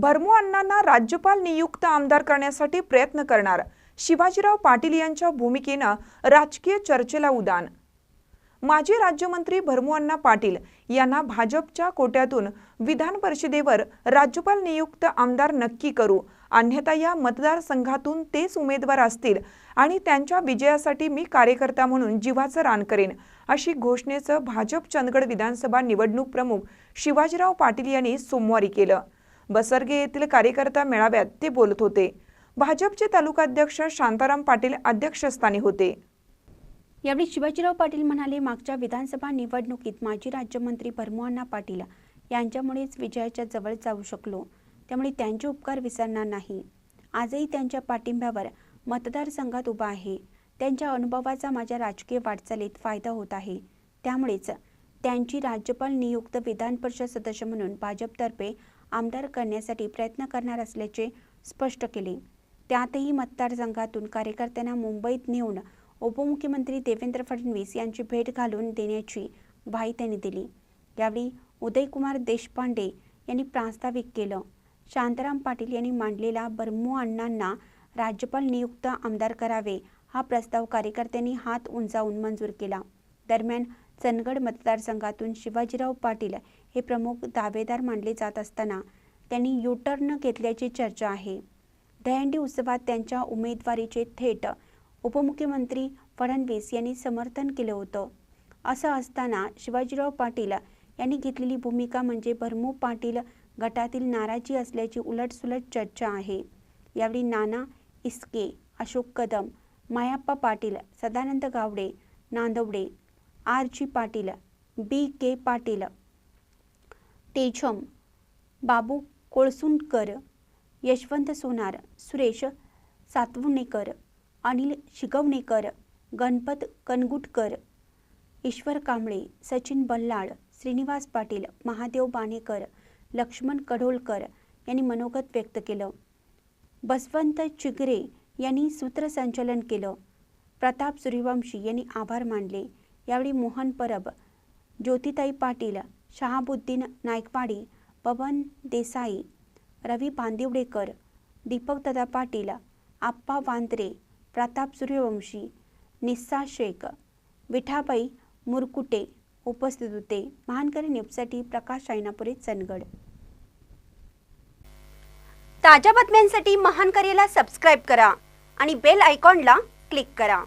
भरमू अण्णांना राज्यपाल नियुक्त आमदार करण्यासाठी प्रयत्न करणार. शिवाजीराव पाटील यांच्या भूमिकेनं राजकीय चर्चेला उदान. माजी राज्यमंत्री भरमूअण्णा पाटील यांना भाजपच्या कोट्यातून विधान परिषदेवर राज्यपाल नियुक्त आमदार नक्की करू. अन्यथा या मतदारसंघातून तेच उमेदवार असतील आणि त्यांच्या विजयासाठी मी कार्यकर्ता म्हणून जीवाचं रान करेन अशी घोषणेचं भाजप चंदगड विधानसभा निवडणूक प्रमुख शिवाजीराव पाटील यांनी सोमवारी केलं. बसरगे येथील कार्यकर्ता मेळाव्यात ते बोलत होते. भाजपचे तालुकाध्यक्ष शांताराम पाटील अध्यक्षस्थानी होते. यावेळी शिवाजीराव पाटील म्हणाले मागच्या विधानसभा निवडणुकीत माजी राज्यमंत्री भरमोअण्णा पाटील यांच्यामुळेच विजयाच्या जवळ जाऊ शकलो. त्यामुळे त्यांचे उपकार विसरणार नाही. आजही त्यांच्या पाठिंब्यावर मतदारसंघात उभा आहे. त्यांच्या अनुभवाचा माझ्या राजकीय वाटचालीत फायदा होत आहे. त्यामुळेच त्यांची राज्यपाल नियुक्त विधान परिषद सदस्य म्हणून भाजपतर्फे आमदार करण्यासाठी प्रयत्न करणार असल्याचे स्पष्ट केले. त्यातही मतदारसंघातून कार्यकर्त्यांना मुंबईत नेऊन उपमुख्यमंत्री देवेंद्र फडणवीस यांची भेट घालून देण्याची ग्वाही त्यांनी दिली. यावेळी उदयकुमार देशपांडे यांनी प्रास्ताविक केलं. शांताराम पाटील यांनी मांडलेला बर्मू अण्णांना राज्यपाल नियुक्त आमदार करावे हा प्रस्ताव कार्यकर्त्यांनी हात उंचावून मंजूर केला. दरम्यान चंदगड मतदारसंघातून शिवाजीराव पाटील हे प्रमुख दावेदार मानले जात असताना त्यांनी युटर्न घेतल्याची चर्चा आहे. दहंडी उत्सवात त्यांच्या उमेदवारीचे थेट उपमुख्यमंत्री फडणवीस यांनी समर्थन केलं होतं. असं असताना शिवाजीराव पाटील यांनी घेतलेली भूमिका म्हणजे भरमू पाटील गटातील नाराजी असल्याची उलटसुलट चर्चा आहे. यावेळी Nana Iske Ashok Kadam Mayappa Patil Sadanand Gawade Nandwade R G Patil B K Patil. Tejam Babu Kolsundkar Yashwant Sonar Suresh Satwanekar Anil Shigwanekar Ganpat Kanagutkar Ishwar Kamble Sachin Ballal Shrinivas Patil Mahadev Banekar Laxman Kadolkar यांनी मनोगत व्यक्त केलं. बसवंत चिगरे यांनी सूत्रसंचलन केलं. प्रताप सूर्यवंशी यांनी आभार मानले. यावेळी मोहन परब ज्योतिताई पाटील शहाबुद्दीन नायकवाडी पवन देसाई रवी बांदिवडेकर दीपकदादा पाटील आप्पा वांद्रे प्रताप सूर्यवंशी निस्सा शेख विठाबाई मुरकुटे उपस्थित होते. महानकरी न्यूजसाठी प्रकाश ऐनापुरे चंदगड. ताज्या बातम्यांसाठी महानकरीला सबस्क्राईब करा आणि बेल आयकॉनला क्लिक करा.